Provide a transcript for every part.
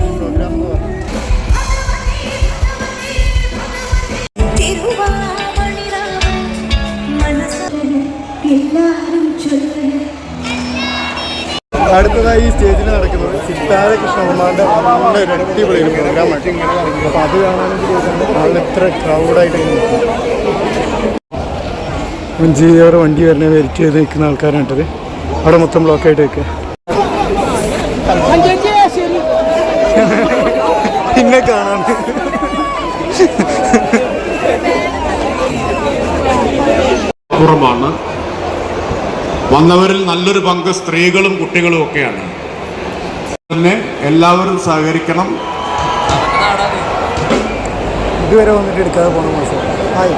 ഈ പ്രോഗ്രാം അടുത്തതായി ഈ സ്റ്റേജിൽ നടക്കുന്നത് സിത്താര കൃഷ്ണകുമാറിന്റെ നല്ലൊരു അടിപൊളി ഒരു പ്രോഗ്രാമാണ് അപ്പോൾ അത് ആൾ ഇത്ര ക്രൗഡായിട്ട് മഞ്ചേരിയോടെ വണ്ടി വരണ വെയിറ്റ് ചെയ്ത് നിൽക്കുന്ന ആൾക്കാരാണ് കേട്ടത് അവിടെ മൊത്തം ബ്ലോക്കായിട്ട് വെക്കുക പിന്നെ കാണാൻ കുറവാണ് വന്നവരിൽ നല്ലൊരു പങ്ക് സ്ത്രീകളും കുട്ടികളും ഒക്കെയാണ്. തന്നെ എല്ലാവരും സഹകരിക്കണം. ഇതുവരെ വന്നിട്ട് എടുക്കാതെ പോകണം മാസം ഹായ്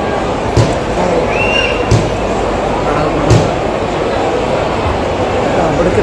അവിടേക്ക്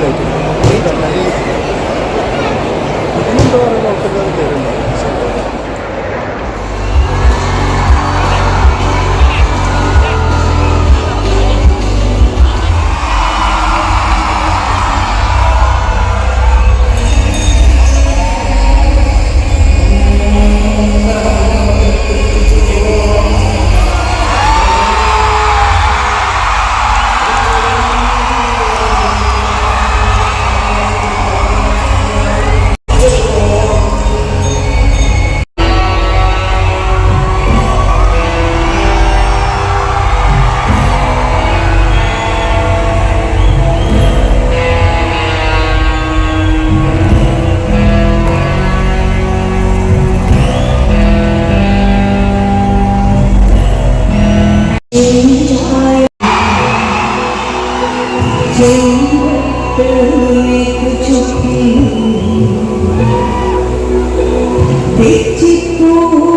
bendito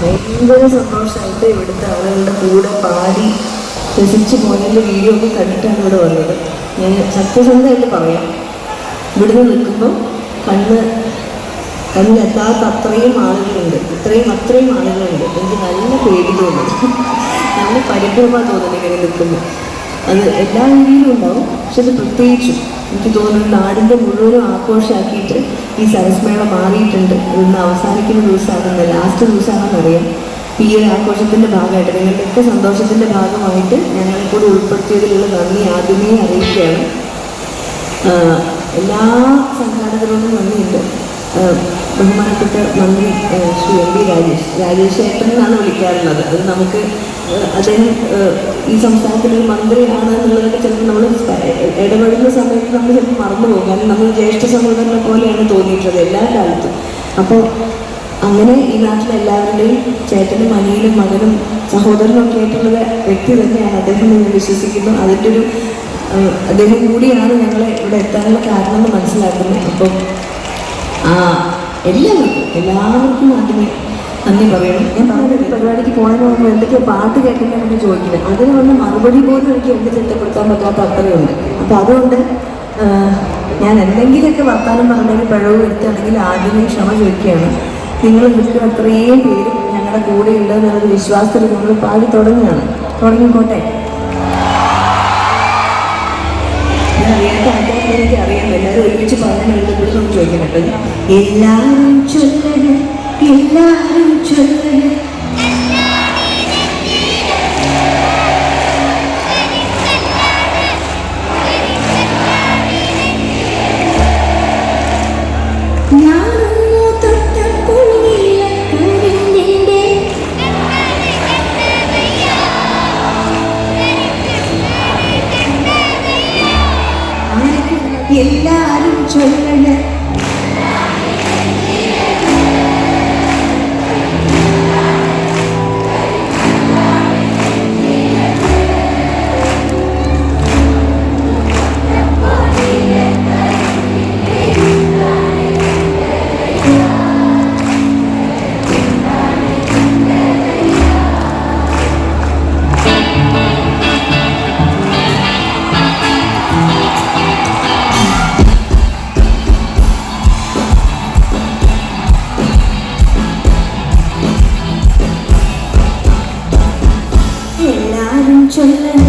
ഭയങ്കര സന്തോഷമായിട്ട് ഇവിടുത്തെ ആളുകളുടെ കൂടെ പാടി രസിച്ച് പോയതിന്റെ വീഡിയോ ഒക്കെ കണ്ടിട്ടാണ് ഇവിടെ വന്നത്. ഞാൻ സത്യസന്ധമായിട്ട് പറയാം. ഇവിടുന്ന് നിൽക്കുമ്പോൾ കണ്ണ് കണ്ണിലെത്താത്ത അത്രയും ആളുകളുണ്ട്. ഇത്രയും അത്രയും ആളുകളുണ്ട്. എനിക്ക് നല്ല പേടി തോന്നുന്നു. നല്ല പരിഭ്രമ തോന്നുന്നു ഇങ്ങനെ നിൽക്കുമ്പോൾ അത് എല്ലാ രീതിയിലും ഉണ്ടാവും. പക്ഷെ അത് പ്രത്യേകിച്ചും എനിക്ക് തോന്നുന്നു നാടിന്റെ മുഴുവനും ആഘോഷമാക്കിയിട്ട് ഈ സരസ്മേള മാറിയിട്ടുണ്ട്. ഇന്ന് അവസാനിക്കുന്ന ദിവസമാണെന്ന് ലാസ്റ്റ് ദിവസമാണെന്നറിയാം. ഈ ഒരു ആഘോഷത്തിന്റെ ഭാഗമായിട്ട് നിങ്ങളുടെയൊക്കെ സന്തോഷത്തിന്റെ ഭാഗമായിട്ട് ഞങ്ങളെ കൂടി ഉൾപ്പെടുത്തിയതിലുള്ള നന്ദി ആദ്യമേ അറിയിക്കുകയാണ്. എല്ലാ സംഘാടകരോടും നന്ദിയുണ്ട്. ആഹ് ബഹുമാനപ്പെട്ട മന്ത്രി ശ്രീ എം പി രാജേഷ് രാജേഷ് ഏട്ടൻ എന്നാണ് വിളിക്കാറുള്ളത്. അത് നമുക്ക് അദ്ദേഹം ഈ സംസ്ഥാനത്തിലെ ഒരു മന്ത്രിയാണ് എന്നുള്ളതൊക്കെ ചിലപ്പോൾ നമ്മൾ ഇടപെടുന്ന സമയത്ത് നമ്മൾ ചിലപ്പോൾ മറന്നു പോകും. കാരണം നമ്മൾ ജ്യേഷ്ഠ സഹോദരനെ പോലെയാണ് തോന്നിയിട്ടുള്ളത് എല്ലാ കാലത്തും. അപ്പോൾ അങ്ങനെ ഈ നാട്ടിലെ എല്ലാവരുടെയും ചേട്ടനും അനിയനും മകനും സഹോദരനും ഒക്കെ ആയിട്ടുള്ള വ്യക്തി തന്നെയാണ് അദ്ദേഹം എന്ന് വിശ്വസിക്കുന്നു. അതിന്റെ ഒരു അദ്ദേഹം കൂടിയാണ് ഞങ്ങളെ ഇവിടെ എത്താനുള്ള കാരണം എന്ന് മനസ്സിലാക്കുന്നത് അപ്പം ആ എല്ലാവർക്കും എല്ലാവർക്കും ആദ്യമേ നന്ദി പറയണം ഞാൻ പറഞ്ഞൊരു പരിപാടിക്ക് പോകാൻ മുമ്പ് എന്തൊക്കെയോ പാട്ട് കേൾക്കുന്നതെന്ന് ചോദിക്കുന്നത് അതിന് വന്ന മറുപടി പോലും എനിക്ക് എന്ത് ചിട്ടപ്പെടുത്താൻ പറ്റാത്ത അത്രയുണ്ട് അപ്പം അതുകൊണ്ട് ഞാൻ എന്തെങ്കിലുമൊക്കെ വർത്താനം പറഞ്ഞതിന് പിഴവ് വരുത്തുകയാണെങ്കിൽ ആദ്യമേ ക്ഷമ ചോദിക്കുകയാണ്. നിങ്ങൾ നിൽക്കുന്ന അത്രയും പേര് ഞങ്ങളുടെ കൂടെ ഉണ്ട് എന്നുള്ളൊരു വിശ്വാസത്തിൽ നമ്മൾ പാടി തുടങ്ങുകയാണ്. തുടങ്ങിക്കോട്ടെ? ഞാൻ അറിയാത്ത ആൾക്കാർക്ക് എനിക്ക് അറിയാം. എല്ലാവരും ഒരുമിച്ച് പറഞ്ഞാൽ കൂടി നമുക്ക് ചോദിക്കാൻ പറ്റും എല്ലാവരും ചൊല്ലണം. എല്ലാരും ചൊല്ലണ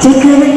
Tekrar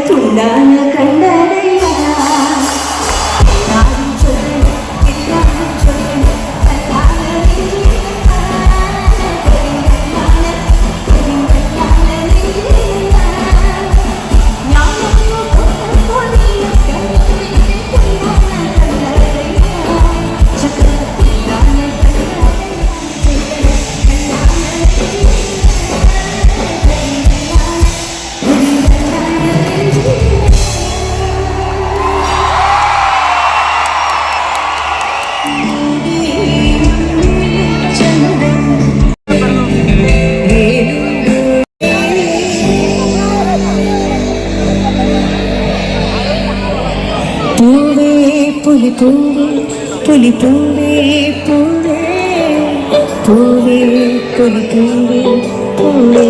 పూవే తొలి పూవే పూవే పూవే తొలి పూవే పూవే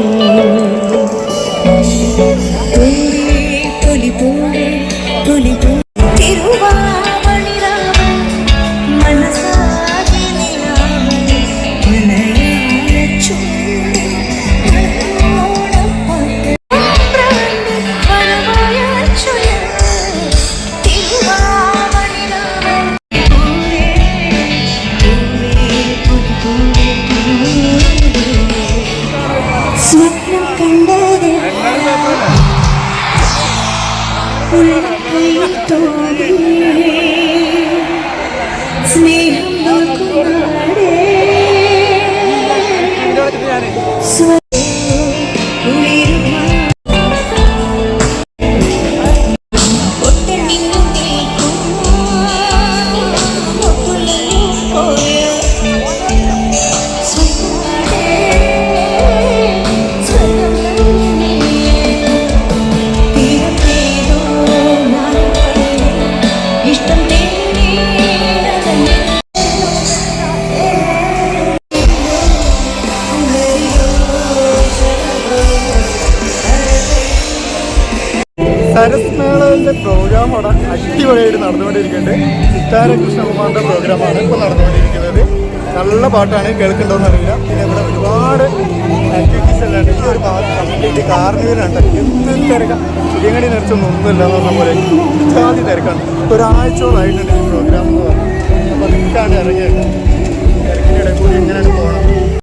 സ്വപ്നം കണ്ടത് തോന്നി. സ്നേഹം സരസ് പ്രോഗ്രാം അവിടെ അടിപൊളിയായിട്ട് നടന്നുകൊണ്ടിരിക്കുന്നുണ്ട്. സിത്താര കൃഷ്ണകുമാറിന്റെ പ്രോഗ്രാമാണ് ഇപ്പോൾ നടന്നുകൊണ്ടിരിക്കുന്നത്. നല്ല പാട്ടാണ് കേൾക്കേണ്ടതെന്ന് അറിയില്ല. പിന്നെ ഇവിടെ ഒരുപാട് ആക്ടിവിറ്റീസ് എല്ലാം ഈ ഒരു ഭാഗത്ത് കംപ്ലീറ്റ് കാർണിവലുണ്ട് എന്ത് തിരക്കാം. ചുരിയങ്ങടി നിറച്ചൊന്നും ഒന്നുമില്ല എന്ന് പറഞ്ഞ പോലെ ഇത്യാദി തിരക്കാണ്. ഒരാഴ്ചയോളായിട്ടുണ്ട് ഈ പ്രോഗ്രാം എന്ന് പറഞ്ഞാൽ. അപ്പോൾ നിൽക്കാണ്ട് ഇറങ്ങിയത് തിരക്കിന്റെ ഇടയിൽ കൂടി എങ്ങനെയാണ് പോകണം